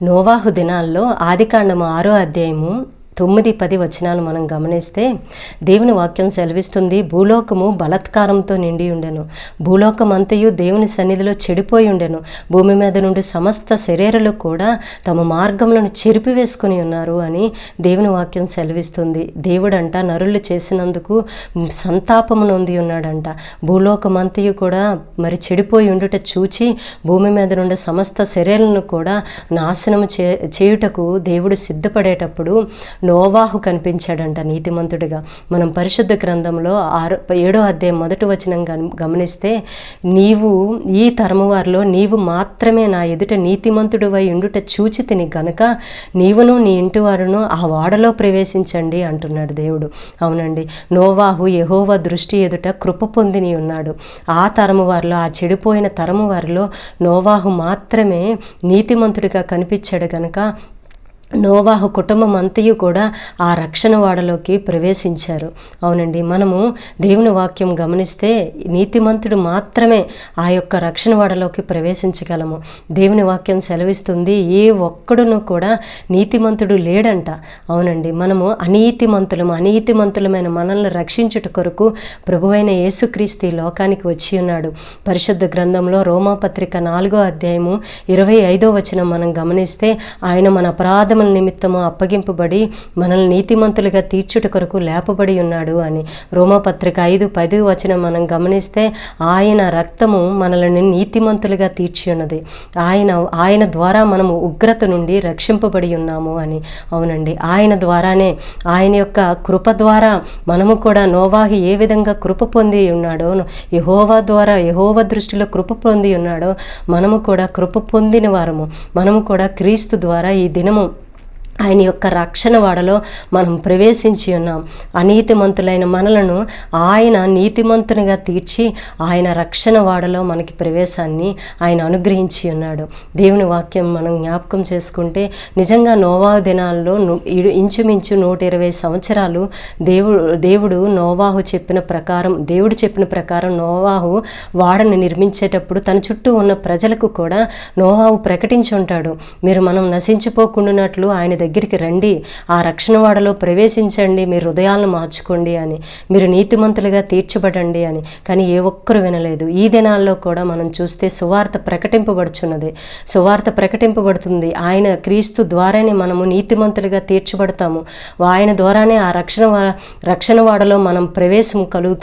నోవాహు దినాల్లో ఆదికాండము ఆరో అధ్యాయము తొమ్మిది పది వచనాలు మనం గమనిస్తే దేవుని వాక్యం సెలవిస్తుంది భూలోకము బలత్కారంతో నిండి ఉండెను. భూలోకం అంతయు దేవుని సన్నిధిలో చెడిపోయి ఉండెను. భూమి మీద నుండి సమస్త శరీరాలు కూడా తమ మార్గములను చెరిపివేసుకుని ఉన్నారు అని దేవుని వాక్యం సెలవిస్తుంది. దేవుడంట నరులు చేసినందుకు సంతాపము నొంది ఉన్నాడంట. భూలోకం అంతయు కూడా మరి చెడిపోయి ఉండుట చూచి భూమి మీద నుండి సమస్త శరీరాలను కూడా నాశనం చే చేయుటకు దేవుడు సిద్ధపడేటప్పుడు నోవాహు కనిపించాడంట నీతిమంతుడిగా. మనం పరిశుద్ధ గ్రంథంలో ఆరు ఏడో అధ్యాయం మొదటి వచనం గమ- గమనిస్తే నీవు ఈ తరము వారిలో నీవు మాత్రమే నా ఎదుట నీతిమంతుడు వై ఉండుట చూచి తిని గనక నీవును నీ ఇంటి వారును ఆ వాడలో ప్రవేశించండి అంటున్నాడు దేవుడు. అవునండి నోవాహు యెహోవా దృష్టి ఎదుట కృప పొందిని ఉన్నాడు. ఆ తరము వారిలో ఆ చెడిపోయిన తరము వారిలో నోవాహు మాత్రమే నీతిమంతుడిగా కనిపించాడు గనక నోవాహు కుటుంబం అంతయు కూడా ఆ రక్షణ వాడలోకి ప్రవేశించారు. అవునండి మనము దేవుని వాక్యం గమనిస్తే నీతిమంతుడు మాత్రమే ఆ యొక్క రక్షణ వాడలోకి ప్రవేశించగలము. దేవుని వాక్యం సెలవిస్తుంది ఏ ఒక్కడును కూడా నీతిమంతుడు లేడంట. అవునండి మనము అనీతిమంతులము అనీతిమంతులమైన మనల్ని రక్షించుట కొరకు ప్రభువైన యేసుక్రీస్తు లోకానికి వచ్చి ఉన్నాడు. పరిశుద్ధ గ్రంథంలో రోమాపత్రిక నాలుగో అధ్యాయము ఇరవై ఐదో వచనం మనం గమనిస్తే ఆయన మన అపరాధముల నిమిత్తము అప్పగింపబడి మనల్ని నీతిమంతులుగా తీర్చుట కొరకు లేపబడి ఉన్నాడు అని. రోమపత్రిక ఐదు పది వచనం మనం గమనిస్తే ఆయన రక్తము మనల్ని నీతిమంతులుగా తీర్చి ఉన్నది ఆయన ఆయన ద్వారా మనము ఉగ్రత నుండి రక్షింపబడి ఉన్నాము అని. అవునండి. ఆయన ద్వారానే ఆయన యొక్క కృప ద్వారా మనము కూడా నోవాహి ఏ విధంగా కృప పొంది ఉన్నాడో యహోవా ద్వారా యహోవ దృష్టిలో కృప పొంది ఉన్నాడో మనము కూడా కృప పొందిన వారము మనము కూడా క్రీస్తు ద్వారా ఈ దినము ఆయన యొక్క రక్షణ వాడలో మనం ప్రవేశించి ఉన్నాం. అనీతిమంతులైన మనలను ఆయన నీతిమంతునిగా తీర్చి ఆయన రక్షణ వాడలో మనకి ప్రవేశాన్ని ఆయన అనుగ్రహించి ఉన్నాడు. దేవుని వాక్యం మనం జ్ఞాపకం చేసుకుంటే నిజంగా నోవాహు దినాల్లో ఇంచుమించు నూట ఇరవై సంవత్సరాలు దేవుడు దేవుడు నోవాహు చెప్పిన ప్రకారం దేవుడు చెప్పిన ప్రకారం నోవాహు వాడని నిర్మించేటప్పుడు తన చుట్టూ ఉన్న ప్రజలకు కూడా నోవాహు ప్రకటించి ఉంటాడు. మీరు మనం నశించిపోకుండానట్లు ఆయన దగ్గరికి రండి ఆ రక్షణ వాడలో ప్రవేశించండి మీ హృదయాలను మార్చుకోండి అని మీరు నీతిమంతులుగా తీర్చబడండి అని. కానీ ఏ ఒక్కరు వినలేదు. ఈ దినాల్లో కూడా మనం చూస్తే సువార్త ప్రకటింపబడుచున్నది. సువార్త ప్రకటింపబడుతుంది. ఆయన క్రీస్తు ద్వారానే మనము నీతిమంతులుగా తీర్చబడతాము. ఆయన ద్వారానే ఆ రక్షణ రక్షణ వాడలో మనం ప్రవేశం కలుగుతుంది